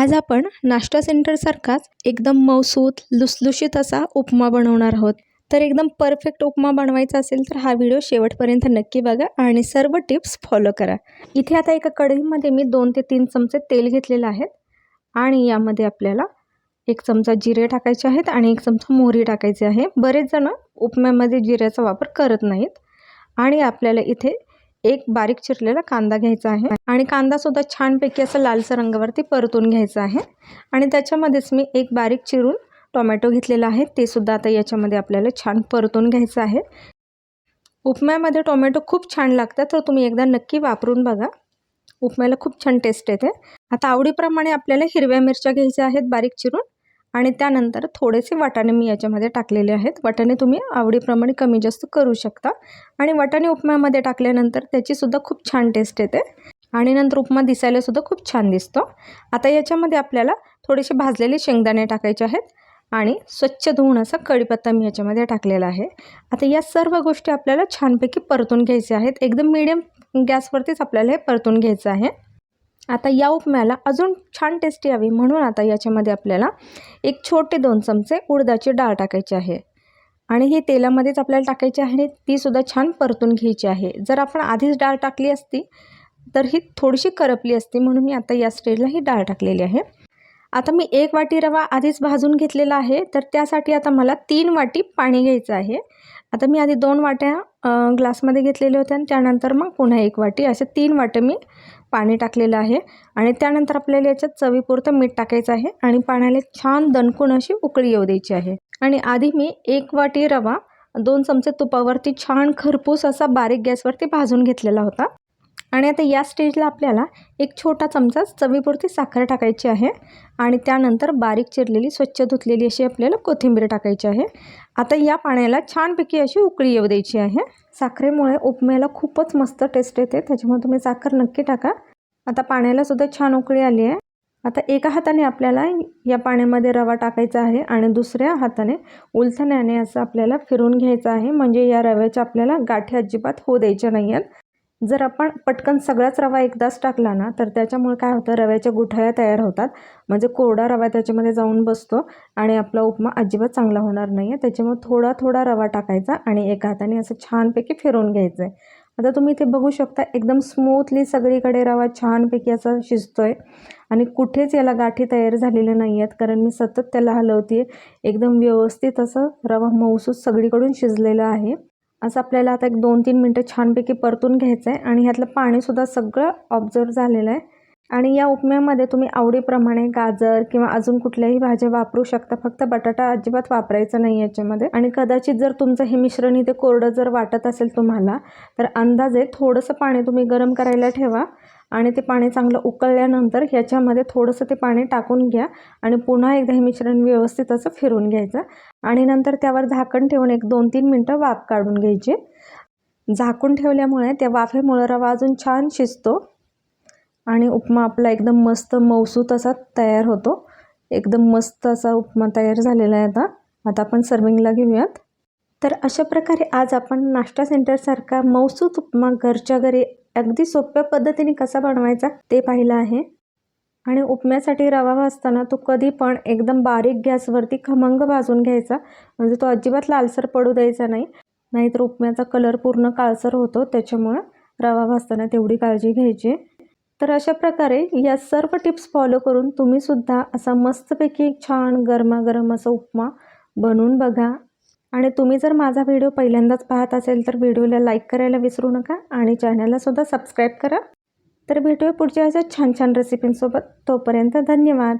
आज आपण नाश्ता सेंटरसारखाच एकदम मऊसूत लुसलुशीत असा उपमा बनवणार आहोत. तर एकदम परफेक्ट उपमा बनवायचा असेल तर हा व्हिडिओ शेवटपर्यंत नक्की बघा आणि सर्व टिप्स फॉलो करा. इथे आता एका कढईमध्ये मी दोन ते तीन चमचे तेल घेतलेलं आहेत आणि यामध्ये आपल्याला एक चमचा जिरे टाकायचे आहेत आणि एक चमचा मोहरी टाकायची आहे. बरेच जण उपम्यामध्ये जिऱ्याचा वापर करत नाहीत आणि आपल्याला इथे एक बारीक चिरलेला कांदा घ्यायचा आहे आणि कांदासुद्धा छानपैकी असं लालसर रंगावरती परतून घ्यायचा आहे. आणि त्याच्यामध्येच मी एक बारीक चिरून टोमॅटो घेतलेला आहे. ते सुद्धा आता याच्यामध्ये आपल्याला छान परतून घ्यायचं आहे. उपम्यामध्ये टोमॅटो खूप छान लागतात तर तुम्ही एकदा नक्की वापरून बघा. उपम्याला खूप छान टेस्ट येते. आता आवडीप्रमाणे आपल्याला हिरव्या मिरच्या घ्यायच्या आहेत बारीक चिरून. आणि त्यानंतर थोडेसे वाटाणे मी याच्यामध्ये टाकलेले आहेत. वाटाणे तुम्ही आवडीप्रमाणे कमी जास्त करू शकता. आणि वाटाणे उपम्यामध्ये टाकल्यानंतर त्याचीसुद्धा खूप छान टेस्ट येते. आणि नंतर उपमा दिसायलासुद्धा खूप छान दिसतो. आता याच्यामध्ये आपल्याला थोडेसे भाजलेले शेंगदाणे टाकायचे आहेत. आणि स्वच्छ धुवून असा कढीपत्ता मी याच्यामध्ये टाकलेला आहे. आता या सर्व गोष्टी आपल्याला छानपैकी परतून घ्यायच्या आहेत. एकदम मिडियम गॅसवरतीच आपल्याला हे परतून घ्यायचं आहे. आता या उपम्याला अजून छान टेस्टी यावी म्हणून आता याच्यामध्ये आपल्याला एक छोटे दोन चमचे उडदाची डाळ टाकायची आहे. आणि ही तेलामध्येच आपल्याला टाकायची आहे आणि तीसुद्धा छान परतून घ्यायची आहे. जर आपण आधीच डाळ टाकली असती तर ही थोडीशी करपली असती म्हणून मी आता या स्टेजला ही डाळ टाकलेली आहे. आता मी एक वाटी रवा आधीच भाजून घेतलेला आहे तर त्यासाठी आता मला तीन वाटी पाणी घ्यायचं आहे. आता मी आधी दोन वाट्या ग्लासमध्ये घेतलेल्या होत्या आणि त्यानंतर मग पुन्हा एक वाटी असे तीन वाटे मी पाणी टाकलेलं आहे आणि त्यानंतर आपल्याला याच्यात चवीपुरतं मीठ टाकायचं आहे आणि पाण्याला छान दणकून अशी उकळी येऊ द्यायची आहे. आणि आधी मी एक वाटी रवा दोन चमचे तुपावरती छान खरपूस असा बारीक गॅसवरती भाजून घेतलेला होता. आणि आता या स्टेजला आपल्याला एक छोटा चमचा चवीपुरती साखर टाकायची आहे आणि त्यानंतर बारीक चिरलेली स्वच्छ धुतलेली अशी आपल्याला कोथिंबीर टाकायची आहे. आता या पाण्याला छानपैकी अशी उकळी येऊ द्यायची आहे. साखरेमुळे उपम्याला खूपच मस्त टेस्ट येते. त्याच्यामुळे तुम्ही साखर नक्की टाका. आता पाण्याला सुद्धा छान उकळी आली आहे. आता एका हाताने आपल्याला या पाण्यामध्ये रवा टाकायचा आहे आणि दुसऱ्या हाताने उलथण्याने असं आपल्याला फिरून घ्यायचं आहे. म्हणजे या रव्याच्या आपल्याला गाठी अजिबात होऊ द्यायच्या नाही आहेत जर आपण पटकन सगळाच रवा एकदाच टाकला ना तर त्याच्यामुळे काय होतं? रव्याच्या गुठळ्या तयार होतात. म्हणजे कोरडा रवा त्याच्यामध्ये जाऊन बसतो आणि आपला उपमा अजिबात चांगला होणार नाही आहे त्याच्यामुळे थोडा थोडा रवा टाकायचा आणि एका हाताने असं छानपैकी फिरून घ्यायचं आहे आता तुम्ही इथे बघू शकता एकदम स्मूथली सगळीकडे रवा छानपैकी असा शिजतो आहे आणि कुठेच याला गाठी तयार झालेल्या नाही आहेत कारण मी सतत त्याला हलवते एकदम व्यवस्थित असं रवा मऊसूस सगळीकडून शिजलेलं आहे. असं आपल्याला आता एक दोन तीन मिनटं छानपैकी परतून घ्यायचं आहे आणि ह्यातलं पाणीसुद्धा सगळं ऑब्झर्व झालेलं आहे. आणि या उपम्यामध्ये तुम्ही आवडीप्रमाणे गाजर किंवा अजून कुठल्याही भाज्या वापरू शकता. फक्त बटाटा अजिबात वापरायचा नाही याच्यामध्ये. आणि कदाचित जर तुमचं हे मिश्रण इथे कोरडं जर वाटत असेल तुम्हाला तर अंदाजे थोडंसं पाणी तुम्ही गरम करायला ठेवा आणि ते पाणी चांगलं उकळल्यानंतर ह्याच्यामध्ये थोडंसं ते पाणी टाकून घ्या आणि पुन्हा एकदा हे मिश्रण व्यवस्थित असं फिरून घ्यायचं. आणि नंतर त्यावर झाकण ठेवून एक दोन तीन मिनटं वाफ काढून घ्यायची. झाकून ठेवल्यामुळे त्या वाफेमुळं रवा अजून छान शिजतो. आणि उपमा आपला एकदम मस्त मौसूत असा तयार होतो. एकदम मस्त असा उपमा तयार झालेला आहे आता. आता आपण सर्विंगला घेऊयात. तर अशा प्रकारे आज आपण नाश्ता सेंटरसारखा मौसूत उपमा घरच्या घरी अगदी सोप्या पद्धतीने कसा बनवायचा ते पाहिलं आहे. आणि उपम्यासाठी रवा भाजताना तो कधी पण एकदम बारीक गॅसवरती खमंग भाजून घ्यायचा. म्हणजे तो अजिबात लालसर पडू द्यायचा नाही. नाहीतर उपम्याचा कलर पूर्ण काळसर होतो. त्याच्यामुळं रवा भाजताना तेवढी काळजी घ्यायची. तर अशा प्रकारे या सर्व टिप्स फॉलो करून तुम्हीसुद्धा असा मस्तपैकी छान गरमागरम असा उपमा बनवून बघा. आणि तुम्ही जर माझा व्हिडिओ पहिल्यांदाच पाहत असेल तर व्हिडिओला लाईक करायला विसरू नका आणि चॅनललासुद्धा सबस्क्राईब करा. तर भेटूया पुढच्या अशा छान छान रेसिपींसोबत तोपर्यंत धन्यवाद.